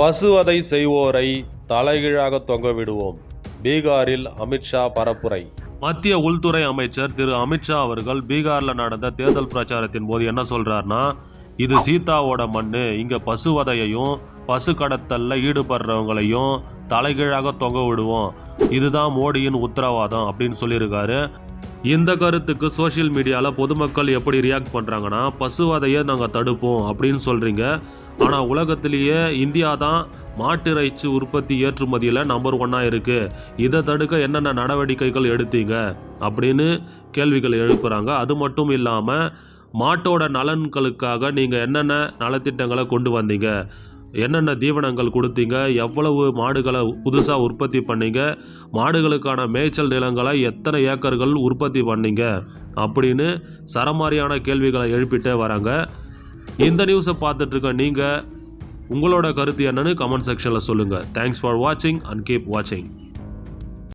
பசுவதை செய்வோரை தலைகீழாக தொங்க விடுவோம் பீகாரில் அமித்ஷா பரப்புரை. மத்திய உள்துறை அமைச்சர் திரு அமித்ஷா அவர்கள் பீகாரில் நடந்த தேர்தல் பிரச்சாரத்தின் போது என்ன சொல்கிறாருன்னா இது சீதாவோட மண்ணு இங்க பசுவதையையும் பசு கடத்தல்ல ஈடுபடுறவங்களையும் தலைகீழாக தொங்க விடுவோம் இதுதான் மோடியின் உத்தரவாதம் அப்படின்னு சொல்லியிருக்காரு. இந்த கருத்துக்கு சோஷியல் மீடியாவில் பொதுமக்கள் எப்படி ரியாக்ட் பண்ணுறாங்கன்னா பசுவதையை நாங்கள் தடுப்போம் அப்படின்னு சொல்கிறீங்க ஆனால் உலகத்திலேயே இந்தியா தான் மாட்டிறைச்சி உற்பத்தி ஏற்றுமதியில் நம்பர் ஒன்னாக இருக்குது இதை தடுக்க என்னென்ன நடவடிக்கைகள் எடுத்தீங்க அப்படின்னு கேள்விகள் எழுப்புகிறாங்க அது மட்டும் இல்லாமல் மாட்டோட நலன்களுக்காக நீங்கள் என்னென்ன நலத்திட்டங்களை கொண்டு வந்தீங்க? என்னென்ன தீவனங்கள் கொடுத்தீங்க? எவ்வளவு மாடுகளை புதுசாக உற்பத்தி பண்ணீங்க? மாடுகளுக்கான மேய்ச்சல் நிலங்களை எத்தனை ஏக்கர்கள் உற்பத்தி பண்ணீங்க? அப்படின்னு சரமாரியான கேள்விகளை எழுப்பிட்டே வராங்க. இந்த நியூஸை பார்த்துட்ருக்க நீங்கள் உங்களோட கருத்து என்னன்னு கமெண்ட் செக்ஷனில் சொல்லுங்கள் தேங்க்ஸ் ஃபார் வாட்சிங் அண்ட் கீப் வாட்சிங்